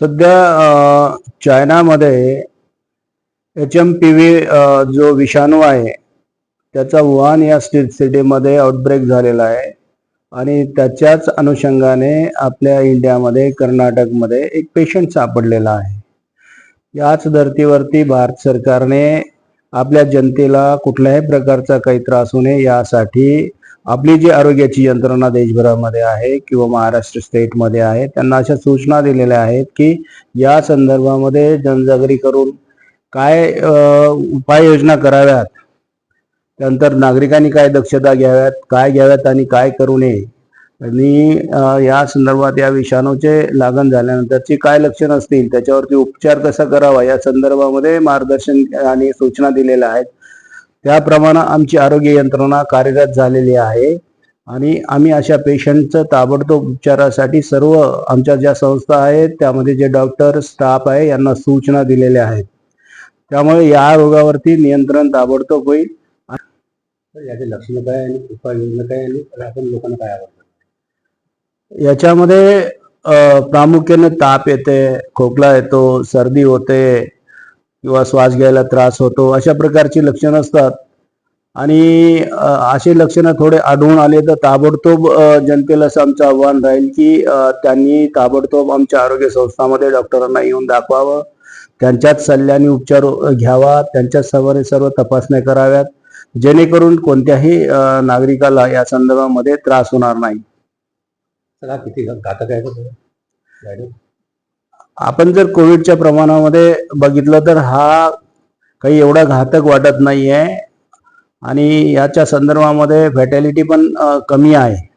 सध्या चायनामध्ये H M P V जो विषाणू आहे त्याचा वुहान या स्टेट सिटीमध्ये आउटब्रेक झालेला आहे. आणि त्याच्याच अनुषंगाने आपल्या इंडियामध्ये कर्नाटकमध्ये एक पेशंट सापडलेला आहे. याच धर्तीवरती भारत सरकारने आपल्या जनतेला कुठल्याही प्रकारचा काही त्रास होऊ नये यासाठी आपली जी आरोग्याची यंत्रणा देशभरामध्ये आहे किंवा महाराष्ट्र स्टेटमध्ये आहे त्यांना अशा सूचना दिलेल्या आहेत की या संदर्भामध्ये जनजागरी करून काय उपाययोजना कराव्यात त्यानंतर नागरिकांनी काय दक्षता घ्याव्यात काय घ्याव्यात आणि काय करू नये आणि या संदर्भात या विषाणूचे लागण झाल्यानंतरची काय लक्षणं असतील त्याच्यावरती उपचार कसा करावा या संदर्भामध्ये मार्गदर्शन आणि सूचना दिलेल्या आहेत. त्याप्रमाणे आमची आरोग्य यंत्रणा कार्यरत झालेली आहे आणि आम्ही अशा पेशंटचं ताबडतोब उपचारासाठी सर्व आमच्या ज्या संस्था आहेत त्यामध्ये जे डॉक्टर स्टाफ आहे यांना सूचना दिलेल्या आहेत. त्यामुळे या रोगावरती नियंत्रण ताबडतोब होईल. याचे लक्षणं काय आणि उपाययोजना काय आणि आपण लोकांना काय आवडतं? याच्यामध्ये प्रामुख्याने ताप येते खोकला येतो सर्दी होते किंवा श्वास घ्यायला त्रास होतो अशा प्रकारची लक्षणं असतात. आणि असे अशी लक्षणं थोडे आढळून आले तर ताबडतोब जनतेला असं आमचं आव्हान राहील की त्यांनी ताबडतोब आमच्या आरोग्य संस्थांमध्ये डॉक्टरांना येऊन दाखवावं. त्यांच्याच सल्ल्याने उपचार घ्यावा. त्यांच्याच समोर सर्व तपासण्या कराव्यात. जेणेकरून कोणत्याही नागरिकाला या संदर्भामध्ये त्रास होणार नाही. किती घातक आहे? आपण जर कोविडच्या प्रमाणामध्ये बघितलं तर हा काही एवढा घातक वाटत नाही आहे आणि याच्या संदर्भामध्ये फॅटॅलिटी पण कमी आहे.